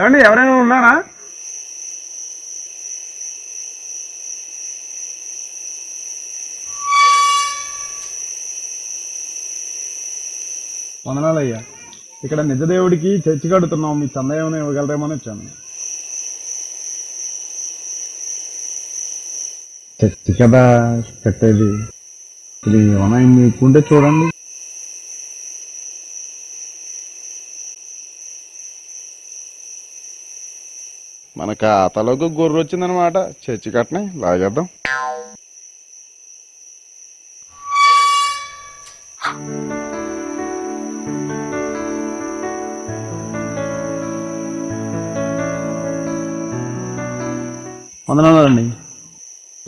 ఏమండి ఎవరైనా ఉన్నారా? వందనాలయ్యా. ఇక్కడ నిజదేవుడికి చర్చి కడుతున్నాం మీ చందా ఏమైనా ఇవ్వగలరేమని వచ్చాను. చర్చి కదా కట్టేది. ఇది ఏమైనా మీకుంటే చూడండి. మన ఖాతాలోకి గొర్రె వచ్చిందనమాట. చర్చి కట్టనే లాగేద్దాం. వందనాలండి.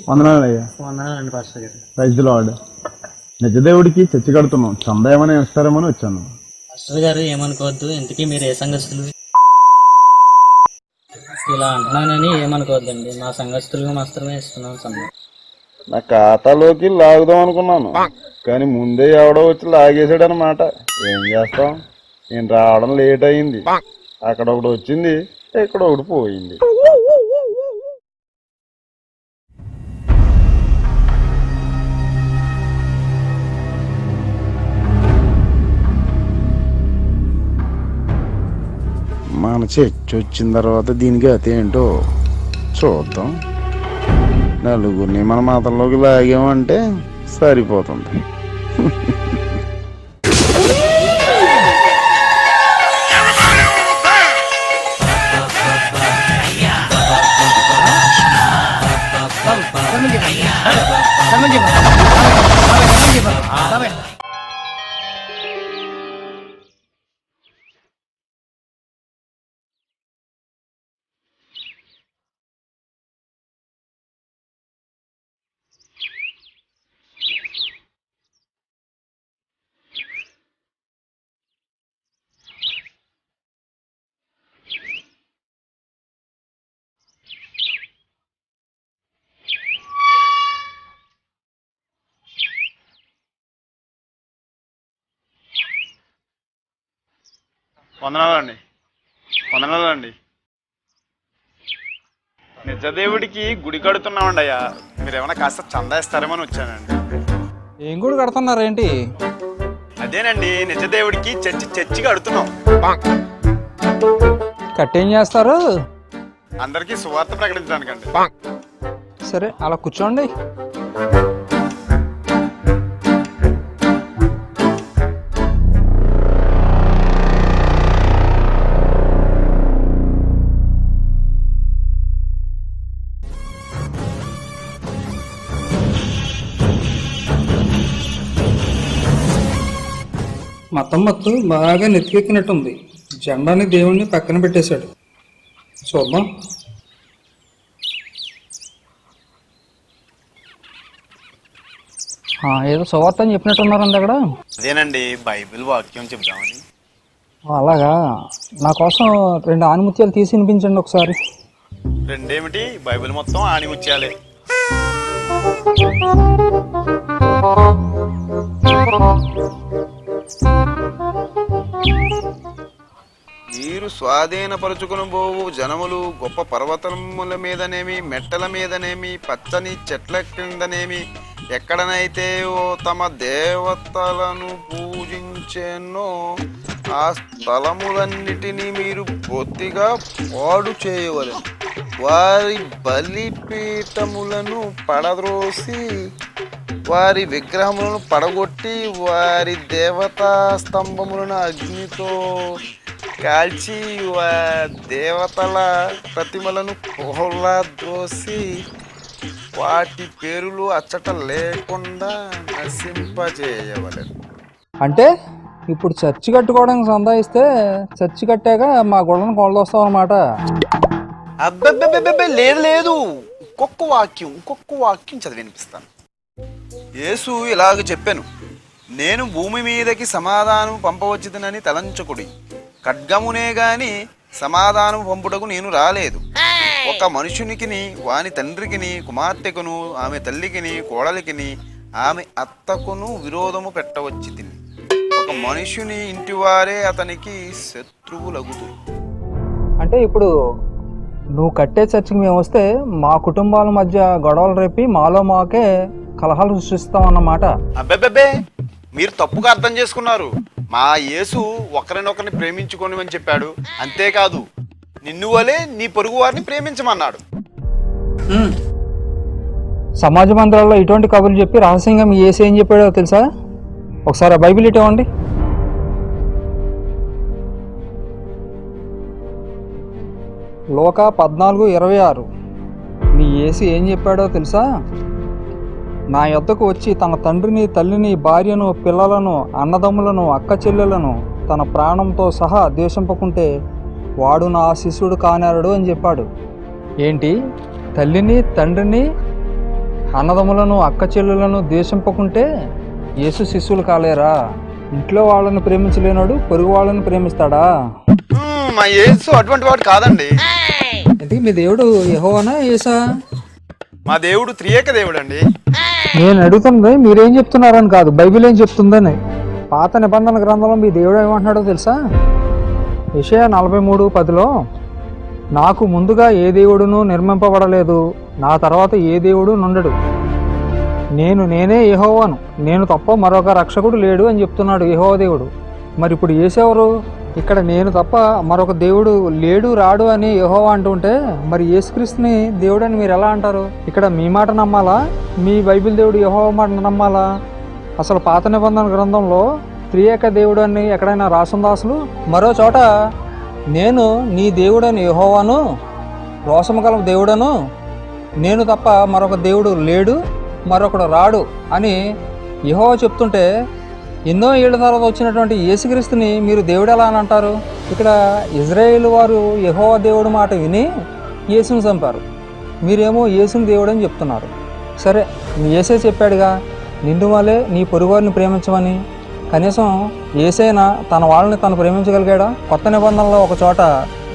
వందనాలయ్యా వందనాలండి పాస్టర్ గారు. ప్రైజ్ లార్డ్ నిజదేవుడికి చర్చి కడుతున్నాం. చందా ఏమైనా ఇస్తారేమని వచ్చాను. పాస్టర్ గారు ఏమనుకోవద్దు. ఇంతకీ మీరు ఏ సంఘస్థులు? ఇలా అంటున్నానని ఏమనుకోవద్దండి. మా సంఘస్థులుగా మాత్రమే ఇస్తున్నాం సంఘం. నా ఖాతాలోకి లాగుదాం అనుకున్నాను. కానీ ముందే ఎవడో వచ్చి లాగేసాడు అనమాట ఏం చేస్తాం? నేను రావడం లేట్ అయింది. అక్కడ ఒకటి వచ్చింది ఇక్కడ ఒకటి పోయింది. మన చర్చి వచ్చిన తర్వాత దీనికి అతి ఏంటో చూద్దాం. నలుగురిని మన మాతల్లోకి లాగామంటే సరిపోతుంది. వందనాలండి. వందనాలండి. నిజదేవుడికి గుడి కడుతున్నామండి అయ్యా. మీరు ఏమైనా కాస్త చందా ఇస్తారేమని వచ్చానండి. ఏం కూడా కడుతున్నారేంటి? అదేనండి నిజదేవుడికి చర్చి చర్చి కడుతున్నాం. కట్టేం చేస్తారు? అందరికీ సువార్త ప్రకటించడానికండి. సరే అలా కూర్చోండి. మతం మొత్తం బాగా నెత్తికెక్కినట్టుంది. జెండాని దేవుణ్ణి పక్కన పెట్టేశాడు. చూద్దాం. ఆ, ఏదో సువార్త అని చెప్పినట్టున్నారండి అక్కడ? అదేనండి బైబిల్ వాక్యం చెప్తామని అలాగా. నా కోసం రెండు ఆనిముత్యాలు తీసి వినిపించండి ఒకసారి. రెండేమిటి? బైబిల్ మొత్తం ఆణిముత్యాలే. మీరు స్వాధీనపరుచుకుని పోవు జనములు గొప్ప పర్వతముల మీదనేమి మెట్టల మీదనేమి పచ్చని చెట్ల క్రిందనేమి ఎక్కడనైతే ఓ తమ దేవతలను పూజించేనో ఆ స్థలములన్నిటినీ మీరు బొత్తిగా పాడు చేయవలెను. వారి బలిపీఠములను పడద్రోసి వారి విగ్రహములను పడగొట్టి వారి దేవతా స్తంభములను అగ్నితో కాల్చి వా దేవతల ప్రతిమలను పొహలా దోసి వాటి పేరులు అచ్చట లేకుండా నశింపజేయవలెను. అంటే ఇప్పుడు చర్చి కట్టుకోవడానికి సందాయిస్తే చర్చి కట్టాక మా గొడవను కొలదొస్తాం అనమాట అబ్బబ్బబ్బబ్బే లేదు లేదు. ఇంకొక వాక్యం ఇంకొక వాక్యం చదివి వినిపిస్తాను. యేసు ఇలాగ చెప్పాను. నేను భూమి మీదకి సమాధానం పంపవచ్చుదనని తలంచకుడి. ఖడ్గమునే గాని సమాధానం పంపుటకు నేను రాలేదు. ఒక మనుషునికిని వాని తండ్రికిని కుమార్తెకును ఆమె తల్లికిని కోడలికిని ఆమె అత్తకును విరోధము పెట్టవచ్చి తిని ఒక మనుషుని ఇంటివారే అతనికి శత్రువులగుతురు అంటే ఇప్పుడు నువ్వు కట్టే చర్చికి మేము వస్తే మా కుటుంబాల మధ్య గొడవలు రేపి మాలో మాకే కలహాలు సృష్టిస్తాం అన్నమాట. అబ్బెబ్బెబ్బే మీరు తప్పుగా అర్థం చేసుకున్నారు. మా యేసు ఒకరినొకరిని ప్రేమించుకోని అని చెప్పాడు. అంతేకాదు నిన్ను వలే నీ పొరుగు వారిని ప్రేమించమన్నాడు. సమాజ మందిరాల్లో ఇటువంటి కబుర్లు చెప్పి రహస్యంగా మీ ఏసీ ఏం చెప్పాడో తెలుసా? ఒకసారి ఆ బైబిల్ ఇవ్వండి లోక పద్నాలుగు ఇరవై ఆరు. మీ ఏసీ ఏం చెప్పాడో తెలుసా? నా యొద్దకు వచ్చి తన తండ్రిని తల్లిని భార్యను పిల్లలను అన్నదమ్ములను అక్క చెల్లెలను తన ప్రాణంతో సహా ద్వేషింపకుంటే వాడు నా శిష్యుడు కానేరడు అని చెప్పాడు. ఏంటి? తల్లిని తండ్రిని అన్నదమ్ములను అక్క చెల్లెలను ద్వేషింపకుంటే యేసు శిష్యులు కాలేరా? ఇంట్లో వాళ్ళని ప్రేమించలేనాడు పొరుగు వాళ్ళని ప్రేమిస్తాడా? మా యేసు అటువంటి వాడు కాదండి. అంటే మీ దేవుడు యెహోవానా యేసా? మా దేవుడు త్రియేక దేవుడు అండి నేను అడుగుతుంది మీరేం చెప్తున్నారని కాదు బైబిల్ ఏం చెప్తుందని. పాత నిబంధన గ్రంథంలో మీ దేవుడు ఏమంటున్నాడో తెలుసా? విషయ నలభై మూడు పదిలో నాకు ముందుగా ఏ దేవుడును నిర్మింపబడలేదు నా తర్వాత ఏ దేవుడు నుండడు. నేను నేనే యెహోవాను నేను తప్ప మరొక రక్షకుడు లేడు అని చెప్తున్నాడు యెహోవా దేవుడు. మరి ఇప్పుడు ఏసేవరు? ఇక్కడ నేను తప్ప మరొక దేవుడు లేడు రాడు అని యహోవా అంటుంటే మరి యేసుక్రీస్తుని దేవుడు అని మీరు ఎలా అంటారు? ఇక్కడ మీ మాట నమ్మాలా? మీ బైబిల్ దేవుడు యెహోవా మాట నమ్మాలా? అసలు పాత నిబంధన గ్రంథంలో త్రియేక దేవుడు అని ఎక్కడైనా రాసుందా అసలు? మరో చోట నేను నీ దేవుడని యహోవాను రోషము గల దేవుడను నేను తప్ప మరొక దేవుడు లేడు మరొకడు రాడు అని యహోవా చెప్తుంటే ఎన్నో ఏళ్ళ తర్వాత వచ్చినటువంటి యేసుక్రీస్తుని మీరు దేవుడు ఎలా అని అంటారు? ఇక్కడ ఇజ్రాయేల్ వారు యెహోవా దేవుడు మాట విని యేసుని చంపారు. మీరేమో యేసుని దేవుడు అని చెప్తున్నారు. సరే ఏసే చెప్పాడుగా నిండు వాళ్ళే నీ పొరుగువారిని ప్రేమించమని. కనీసం ఏసైనా తన వాళ్ళని తను ప్రేమించగలిగాడా? కొత్త నిబంధనలో ఒక చోట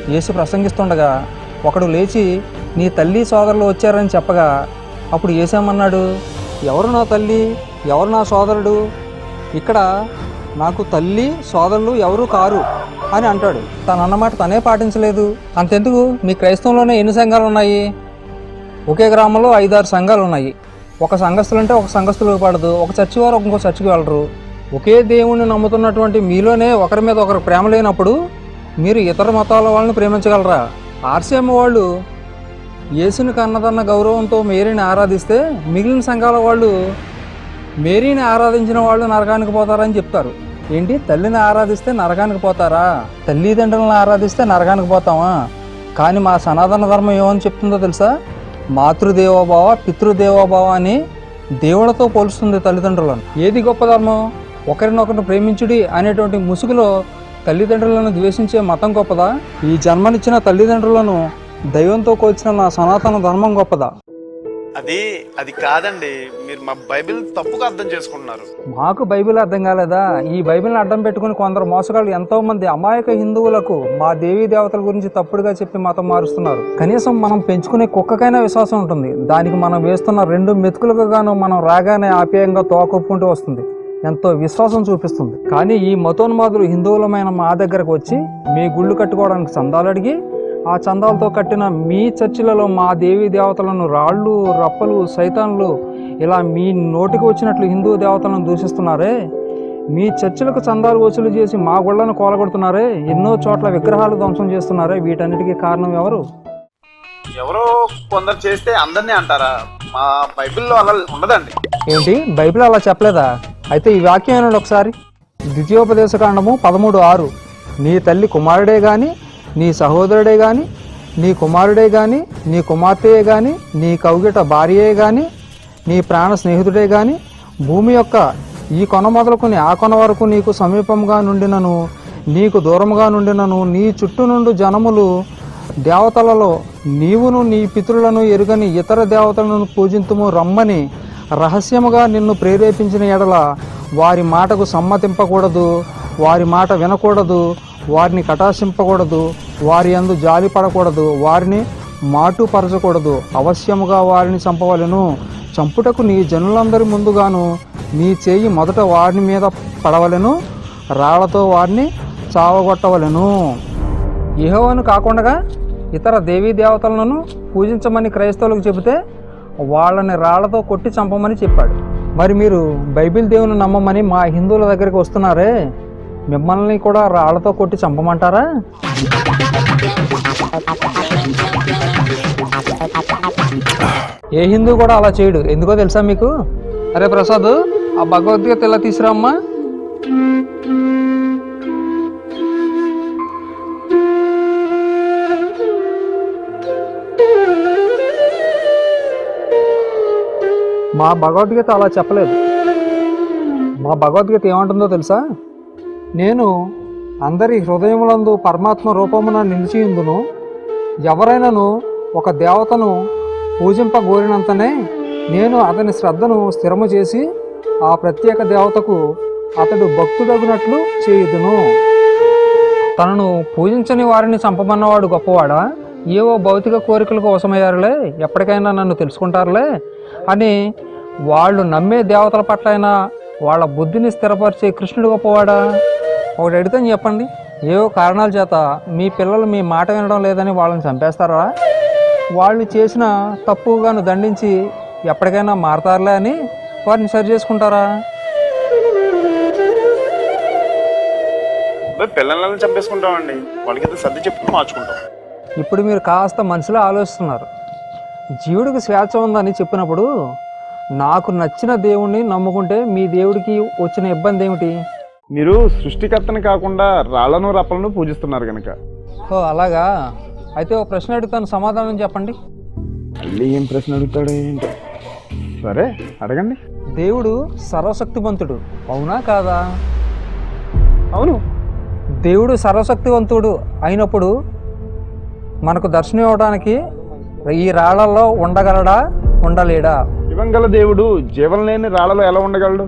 యేసు ప్రసంగిస్తుండగా ఒకడు లేచి నీ తల్లి సోదరులు వచ్చారని చెప్పగా అప్పుడు ఏసేమన్నాడు ఎవరు నా తల్లి? ఎవరు నా సోదరుడు? ఇక్కడ నాకు తల్లి సోదరులు ఎవరు కారు అని అంటాడు. తను అన్నమాట తనే పాటించలేదు. అంతెందుకు? మీ క్రైస్తవంలోనే ఎన్ని సంఘాలు ఉన్నాయి ఒకే గ్రామంలో ఐదారు సంఘాలు ఉన్నాయి ఒక సంఘస్థులు అంటే ఒక సంఘస్థులు పడదు. ఒక చర్చి వారు ఇంకో చర్చికి వెళ్ళరు. ఒకే దేవుణ్ణి నమ్ముతున్నటువంటి మీలోనే ఒకరి మీద ఒకరు ప్రేమ లేనప్పుడు మీరు ఇతర మతాల వాళ్ళని ప్రేమించగలరా? ఆర్సీఎం వాళ్ళు యేసుని కన్నదన్న గౌరవంతో మేరీని ఆరాధిస్తే మిగిలిన సంఘాల వాళ్ళు మేరీని ఆరాధించిన వాళ్ళు నరకానికి పోతారని చెప్తారు. ఏంటి? తల్లిని ఆరాధిస్తే నరకానికి పోతారా? తల్లిదండ్రులను ఆరాధిస్తే నరకానికి పోతామా? కానీ మా సనాతన ధర్మం ఏమని చెప్తుందో తెలుసా? మాతృదేవోభావ పితృదేవోభావ అని దేవుళ్ళతో పోలుస్తుంది తల్లిదండ్రులను. ఏది గొప్ప ధర్మం? ఒకరినొకరిని ప్రేమించుడి అనేటువంటి ముసుగులో తల్లిదండ్రులను ద్వేషించే మతం గొప్పదా? ఈ జన్మనిచ్చిన తల్లిదండ్రులను దైవంతో కోల్చిన నా సనాతన ధర్మం గొప్పదా? అది అది కాదండి. మీరు మా బైబిల్ తప్పుగా అర్థం చేసుకుంటున్నారు. మాకు బైబిల్ అర్థం కాలేదా? ఈ బైబిల్ని అడ్డం పెట్టుకుని కొందరు మోసగాళ్ళు ఎంతో మంది అమాయక హిందువులకు మా దేవీ దేవతల గురించి తప్పుడుగా చెప్పి మతం మారుస్తున్నారు. కనీసం మనం పెంచుకునే కుక్కకైనా విశ్వాసం ఉంటుంది. దానికి మనం వేస్తున్న రెండు మెతుకులకు గాను మనం రాగానే ఆప్యాయంగా తోకొప్పుకుంటూ వస్తుంది. ఎంతో విశ్వాసం చూపిస్తుంది. కానీ ఈ మతోన్మాదులు హిందువులమైన మా దగ్గరకు వచ్చి మీ గుళ్ళు కట్టుకోవడానికి చందాలు అడిగి ఆ చందాలతో కట్టిన మీ చర్చిలలో మా దేవీ దేవతలను రాళ్ళు రప్పలు సైతాన్లు ఇలా మీ నోటికి వచ్చినట్లు హిందూ దేవతలను దూషిస్తున్నారే? మీ చర్చిలకు చందాలు వసూలు చేసి మా గుళ్ళను కోలగొడుతున్నారే? ఎన్నో చోట్ల విగ్రహాలు ధ్వంసం చేస్తున్నారే? వీటన్నిటికీ కారణం ఎవరు? ఎవరో కొందరు చేస్తే అందరినీ అంటారా? మా బైబిల్లో అలా ఉండదండి. ఏంటి? బైబిల్ అలా చెప్పలేదా? అయితే ఈ వాక్యం ఒకసారి? ద్వితీయోపదేశకాండము పదమూడు ఆరు. నీ తల్లి కుమారుడే గాని నీ సహోదరుడే గాని నీ కుమారుడే గాని నీ కుమార్తెయే గాని నీ కౌగిట భార్యయే గాని నీ ప్రాణ స్నేహితుడే గాని భూమి యొక్క ఈ కొన మొదలుకుని ఆ కొన వరకు నీకు సమీపంగా నుండినను నీకు దూరముగా నుండినను నీ చుట్టూ నుండి జనములు దేవతలలో నీవును నీ పితరులను ఎరుగని ఇతర దేవతలను పూజింతుము రమ్మని రహస్యముగా నిన్ను ప్రేరేపించిన ఎడల వారి మాటకు సమ్మతింపకూడదు వారి మాట వినకూడదు వారిని కటాశింపకూడదు వారి అందు జాలి పడకూడదు వారిని మాటుపరచకూడదు. అవశ్యముగా వారిని చంపవలెను. చంపుటకు నీ జనులందరి ముందుగాను నీ చేయి మొదట వారిని మీద పడవలెను రాళ్ళతో వారిని చావగొట్టవలెను. యెహోవాను కాకుండా ఇతర దేవీ దేవతలను పూజించమని క్రైస్తవులకు చెబితే వాళ్ళని రాళ్ళతో కొట్టి చంపమని చెప్పాడు. మరి మీరు బైబిల్ దేవుని నమ్మమని మా హిందువుల దగ్గరికి వస్తున్నారే? మిమ్మల్ని కూడా రాళ్ళతో కొట్టి చంపమంటారా? ఏ హిందూ కూడా అలా చేయడు. ఎందుకో తెలుసా మీకు? అరే ప్రసాద్ ఆ భగవద్గీత ఇలా తీసురామ్మా మా భగవద్గీత అలా చెప్పలేదు. మా భగవద్గీత ఏమంటుందో తెలుసా? నేను అందరి హృదయములందు పరమాత్మ రూపమున నిలిచియుందును ఎవరైనాను ఒక దేవతను పూజింపగోరినంతనే నేను అతని శ్రద్ధను స్థిరము చేసి ఆ ప్రత్యేక దేవతకు అతడు భక్తుడగినట్లు చేయుదును. తనను పూజించని వారిని చంపమన్నవాడు గొప్పవాడా? ఏవో భౌతిక కోరికలకు కోసమయ్యారులే ఎప్పటికైనా నన్ను తెలుసుకుంటారులే అని వాళ్ళు నమ్మే దేవతల పట్లైనా వాళ్ళ బుద్ధిని స్థిరపరిచే కృష్ణుడు గొప్పవాడా? ఒకటి అడిగితే చెప్పండి. ఏవో కారణాల చేత మీ పిల్లలు మీ మాట వినడం లేదని వాళ్ళని చంపేస్తారా? వాళ్ళు చేసిన తప్పుగాను దండించి ఎప్పటికైనా మారతారులే అని వారిని సరి చేసుకుంటారా? పిల్లలని చంపేసుకుంటామండి. వాళ్ళకి సర్ది చెప్పుకుని మార్చుకుంటాం. ఇప్పుడు మీరు కాస్త మనసులో ఆలోచిస్తున్నారు. జీవుడికి స్వేచ్ఛ ఉందని చెప్పినప్పుడు నాకు నచ్చిన దేవుణ్ణి నమ్ముకుంటే మీ దేవుడికి వచ్చిన ఇబ్బంది ఏమిటి? మీరు సృష్టికర్తని కాకుండా రాళ్ళను రప్పలను పూజిస్తున్నారు కనుక ఓ అలాగా? అయితే ఓ ప్రశ్న అడుగుతాను సమాధానం చెప్పండి. మళ్ళీ ఏం ప్రశ్న అడుగుతాడు ఏంటో? సరే అడగండి. దేవుడు సర్వశక్తివంతుడు అవునా కాదా? అవును. దేవుడు సర్వశక్తివంతుడు అయినప్పుడు మనకు దర్శనం ఇవ్వడానికి ఈ రాళ్ళలో ఉండగలడా ఉండలేడా? ఇవంగల దేవుడు జీవం లేని రాళ్ళలో ఎలా ఉండగలడు?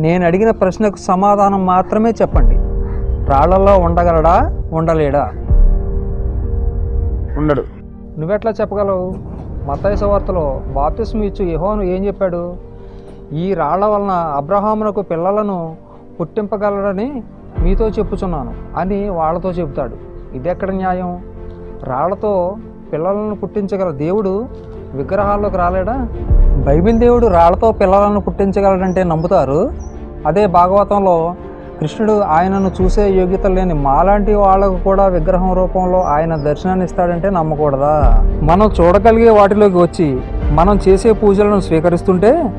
నేను అడిగిన ప్రశ్నకు సమాధానం మాత్రమే చెప్పండి. రాళ్ళలో ఉండగలడా? ఉండలేడా? ఉండడు. నువ్వెట్లా చెప్పగలవు? మత్తయి వార్తలో బాప్తిస్మ ఇచ్చు యెహోను ఏం చెప్పాడు? ఈ రాళ్ళ వలన అబ్రహామునకు పిల్లలను పుట్టింపగలడని మీతో చెప్పుచున్నాను అని వాళ్ళతో చెబుతాడు. ఇది ఎక్కడ న్యాయం? రాళ్ళతో పిల్లలను పుట్టించగల దేవుడు విగ్రహాల్లోకి రాలేడా? బైబిల్ దేవుడు రాళ్ళతో పిల్లలను పుట్టించగలడంటే నమ్ముతారు. అదే భాగవతంలో కృష్ణుడు ఆయనను చూసే యోగ్యత లేని మాలాంటి వాళ్ళకు కూడా విగ్రహం రూపంలో ఆయన దర్శనాన్ని ఇస్తాడంటే నమ్మకూడదా? మనం చూడగలిగే వాటిలోకి వచ్చి మనం చేసే పూజలను స్వీకరిస్తుంటే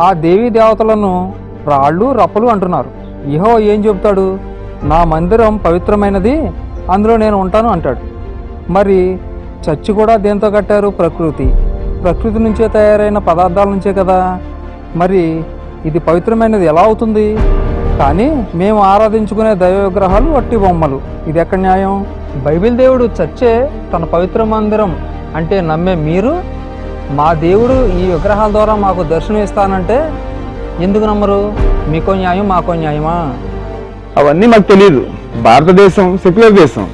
ఆ దేవీ దేవతలను రాళ్ళు రప్పలు అంటున్నారు. ఇహో ఏం చెబుతాడు? నా మందిరం పవిత్రమైనది అందులో నేను ఉంటాను అంటాడు. మరి చర్చి కూడా దేంతో కట్టారు? ప్రకృతి. ప్రకృతి నుంచే తయారైన పదార్థాల నుంచే కదా? మరి ఇది పవిత్రమైనది ఎలా అవుతుంది? కానీ మేము ఆరాధించుకునే దైవ విగ్రహాలు వట్టి బొమ్మలు. ఇది ఎక్కడ న్యాయం? బైబిల్ దేవుడు చర్చే తన పవిత్ర మందిరం అంటే నమ్మే మీరు మా దేవుడు ఈ విగ్రహాల ద్వారా మాకు దర్శనం ఇస్తానంటే ఎందుకు నమ్మరు? మీకో న్యాయం మాకో న్యాయమా? అవన్నీ మాకు తెలియదు భారతదేశం సెక్యులర్ దేశం.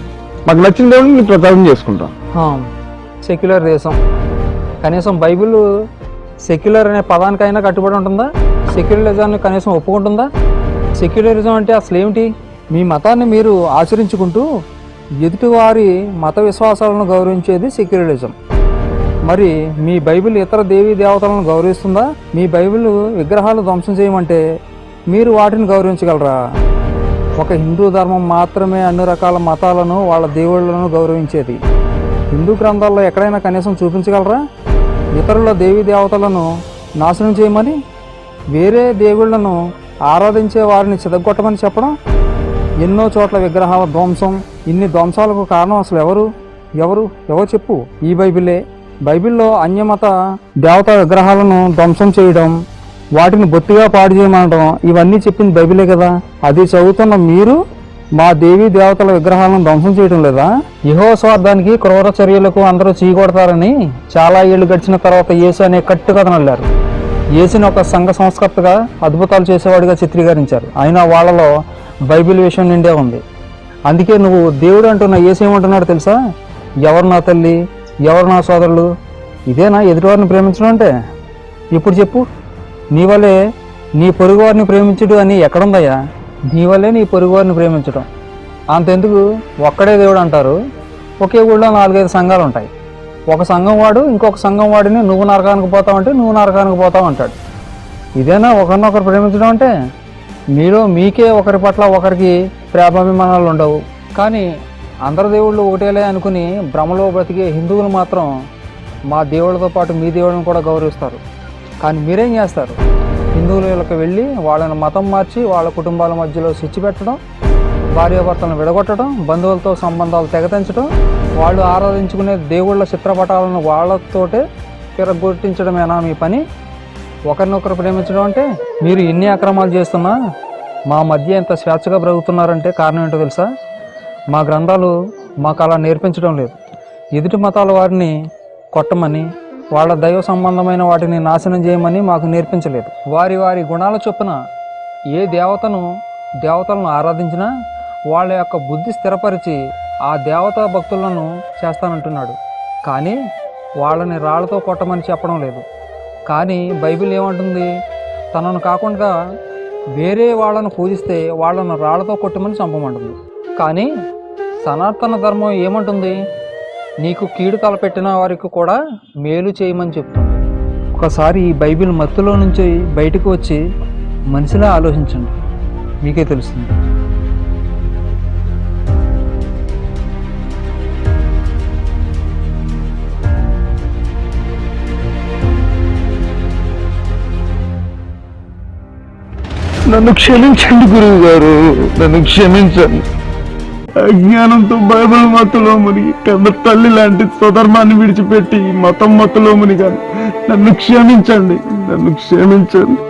మాకు నచ్చిన దేవుడిని ప్రచారం చేసుకుంటాం. సెక్యులర్ దేశం. కనీసం బైబిల్ సెక్యులర్ అనే పదానికైనా కట్టుబడి ఉంటుందా? సెక్యులరిజాన్ని కనీసం ఒప్పుకుంటుందా? సెక్యులరిజం అంటే అసలు ఏమిటి? మీ మతాన్ని మీరు ఆచరించుకుంటూ ఎదుటివారి మత విశ్వాసాలను గౌరవించేది సెక్యులరిజం. మరి మీ బైబిల్ ఇతర దేవీ దేవతలను గౌరవిస్తుందా? మీ బైబిల్ విగ్రహాలు ధ్వంసం చేయమంటే మీరు వాటిని గౌరవించగలరా? ఒక హిందూ ధర్మం మాత్రమే అన్ని రకాల మతాలను వాళ్ళ దేవుళ్ళను గౌరవించేది. హిందూ గ్రంథాల్లో ఎక్కడైనా కనీసం చూపించగలరా? ఇతరుల దేవీ దేవతలను నాశనం చేయమని వేరే దేవుళ్ళను ఆరాధించే వారిని చెదగొట్టమని చెప్పడం ఎన్నో చోట్ల విగ్రహాల ధ్వంసం ఇన్ని ధ్వంసాలకు కారణం అసలు ఎవరు? ఎవరు? ఎవరు చెప్పు? ఈ బైబిలే. బైబిల్లో అన్యమత దేవత విగ్రహాలను ధ్వంసం చేయడం వాటిని బొత్తిగా పాడు చేయమనడం ఇవన్నీ చెప్పింది బైబిలే కదా. అది చదువుతున్న మీరు మా దేవీ దేవతల విగ్రహాలను ధ్వంసం చేయడం లేదా? యహో స్వార్థానికి క్రూర చర్యలకు అందరూ చీకొడతారని చాలా ఏళ్ళు గడిచిన తర్వాత యేసు అనే కట్టు కథను అల్లారు. యేసుని ఒక సంఘ సంస్కర్తగా అద్భుతాలు చేసేవాడిగా చిత్రీకరించారు. అయినా వాళ్ళలో బైబిల్ విషయం నిండే ఉంది. అందుకే నువ్వు దేవుడు అంటున్న యేసు ఏమంటున్నాడు తెలుసా? ఎవరు నా తల్లి? ఎవరు నా సోదరులు? ఇదేనా ఎదుటివారిని ప్రేమించడం అంటే? ఇప్పుడు చెప్పు. నీ వలే నీ పొరుగువారిని ప్రేమించుడు అని ఎక్కడుందయ్యా? నీ వల్లే నీ పొరుగువారిని ప్రేమించడం అంతెందుకు? ఒక్కడే దేవుడు అంటారు. ఒకే ఊళ్ళో నాలుగైదు సంఘాలు ఉంటాయి. ఒక సంఘం వాడు ఇంకొక సంఘం వాడిని నువ్వు నరకానికి పోతావు అంటే నువ్వు నరకానికి పోతావు అంటాడు ఇదేనా ఒకరినొకరు ప్రేమించడం అంటే? మీలో మీకే ఒకరి పట్ల ఒకరికి ప్రేమాభిమానాలు ఉండవు. కానీ అందరు దేవుళ్ళు ఒకటేలే అనుకుని భ్రమలో బ్రతికే హిందువులు మాత్రం మా దేవుళ్ళతో పాటు మీ దేవుళ్ళని కూడా గౌరవిస్తారు. కానీ మీరేం చేస్తారు? హిందువులకు వెళ్ళి వాళ్ళని మతం మార్చి వాళ్ళ కుటుంబాల మధ్యలో స్విచ్ పెట్టడం భార్యాభర్తలను విడగొట్టడం బంధువులతో సంబంధాలు తెగతించడం వాళ్ళు ఆరాధించుకునే దేవుళ్ళ చిత్రపటాలను వాళ్ళతోటే తిరగొట్టించడమేనా మీ పని? ఒకరినొకరు ప్రేమించడం అంటే మీరు ఎన్ని అక్రమాలు చేస్తున్నా మా మధ్య ఎంత స్వేచ్ఛగా బ్రతుకుతున్నారంటే కారణం ఏంటో తెలుసా? మా గ్రంథాలు మాకు అలా నేర్పించడం లేదు. ఎదుటి మతాల వారిని కొట్టమని వాళ్ళ దైవ సంబంధమైన వాటిని నాశనం చేయమని మాకు నేర్పించలేదు. వారి వారి గుణాల చొప్పున ఏ దేవతను దేవతలను ఆరాధించినా వాళ్ళ యొక్క బుద్ధి స్థిరపరిచి ఆ దేవతా భక్తులను చేస్తానంటున్నాడు. కానీ వాళ్ళని రాళ్ళతో కొట్టమని చెప్పడం లేదు. కానీ బైబిల్ ఏమంటుంది? తనను కాకుండా వేరే వాళ్ళను పూజిస్తే వాళ్ళను రాళ్ళతో కొట్టమని చంపమంటుంది. కానీ సనాతన ధర్మం ఏమంటుంది? నీకు కీడు తలపెట్టిన వారికి కూడా మేలు చేయమని చెప్తుంది. ఒకసారి ఈ బైబిల్ మత్తులో నుంచి బయటకు వచ్చి మనిషిలా ఆలోచించండి. మీకే తెలుస్తుంది. నన్ను క్షమించండి గురువు గారు నన్ను క్షమించండి. అజ్ఞానంతో బైబిల్ మత్తులో మునిగి కన్న తల్లి లాంటి స్వధర్మాన్ని విడిచిపెట్టి మతం మత్తులో మునిగాను. నన్ను క్షమించండి నన్ను క్షమించండి.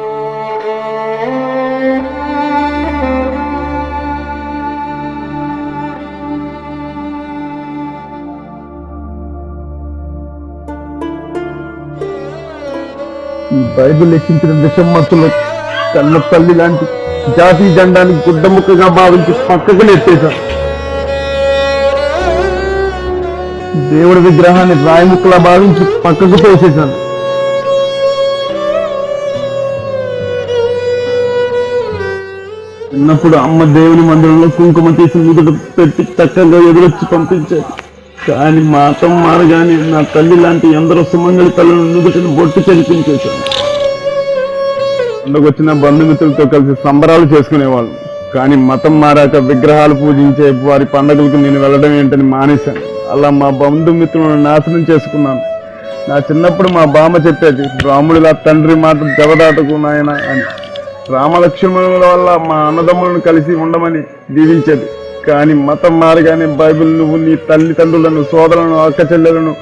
బైబిల్ లెక్కించిన విషం మత్తులో కన్న తల్లి లాంటి జాతీయ జెండాని గుడ్డ ముక్కగా భావించి పక్కకు నెట్టేశారు దేవుడి విగ్రహాన్ని రాయముక్కలా భావించి పక్కకు తోసేశాను చిన్నప్పుడు అమ్మ దేవుని మందిరంలో కుంకుమ తీసి ముదుట పెట్టి చక్కగా ఎదురొచ్చి పంపించారు కానీ మాతం మారగానే నా తల్లి లాంటి ఎందరో సుమంగళి తల్లిని నుదుటిని బొట్టు చనిపించేశాను వచ్చిన బంధుమిత్రులతో కలిసి సంబరాలు చేసుకునేవాళ్ళు. కానీ మతం మారాక విగ్రహాలు పూజించే వారి పండగలకు నేను వెళ్ళడం ఏంటని మానేశాను. అలా మా బంధుమిత్రులను నాశనం చేసుకున్నాను. నా చిన్నప్పుడు మా బామ్మ చెప్పేది రాముడిలా తండ్రి మాట జగదాటకు నాయన అని. రామలక్ష్మణుల వల్ల మా అన్నదమ్ములను కలిసి ఉండమని దీవించేది. కానీ మతం మారగానే బైబిల్ నువ్వు నీ తల్లిదండ్రులను సోదరులను అక్క చెల్లెలను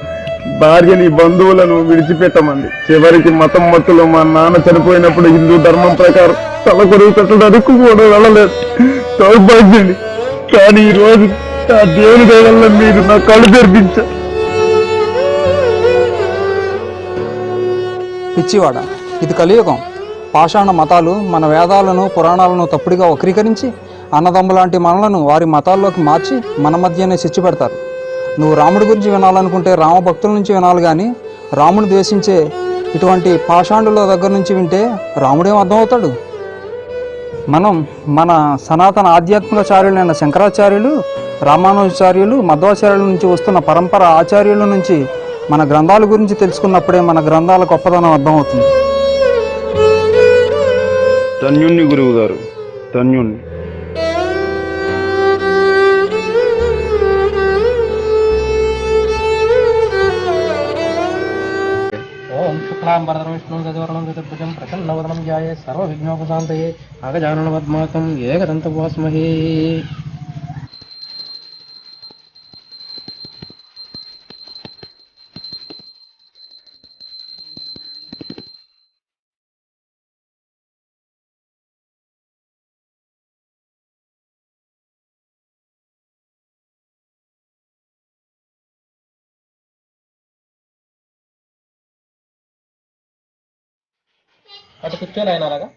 భార్యని బంధువులను విడిచిపెట్టమంది. చివరికి మతం మత్తులో మా నాన్న చనిపోయినప్పుడు హిందూ ధర్మం ప్రకారం తల కొడుకు కట్టడానికి కూడా వెళ్ళలేదు. సౌభాగ్యండి కానీ ఈ రోజు ఆ దేవుని దయ వల్ల మీరు నా కళ్ళు తెరిపించారు పిచ్చివాడ ఇది కలియుగం. పాషాణ మతాలు మన వేదాలను పురాణాలను తప్పుడుగా వక్రీకరించి అన్నదమ్ములాంటి మనలను వారి మతాల్లోకి మార్చి మన మధ్యనే చిచ్చు పెడతారు. నువ్వు రాముడి గురించి వినాలనుకుంటే రామ భక్తుల నుంచి వినాలి కానీ రాముని ద్వేషించే ఇటువంటి పాషాండుల దగ్గర నుంచి వింటే రాముడేం అర్థమవుతాడు? మనం మన సనాతన ఆధ్యాత్మికాచార్యులైన శంకరాచార్యులు రామానుజాచార్యులు మధ్వాచార్యుల నుంచి వస్తున్న పరంపర ఆచార్యుల నుంచి మన గ్రంథాల గురించి తెలుసుకున్నప్పుడే మన గ్రంథాల గొప్పదనం అర్థమవుతుంది. ధన్యుణ్ణి గురువు గారు ధన్యుణ్ణి. శుక్లాంబరధరం విష్ణుం గజవర్ణం చతుర్భుజం ప్రసన్నవదనం ధ్యాయే సర్వవిఘ్నోపశాంతయే అగజాననవద్మాతం ఏకదంతముపాస్మహే అటు కూర్చోలే ఆయన అలాగా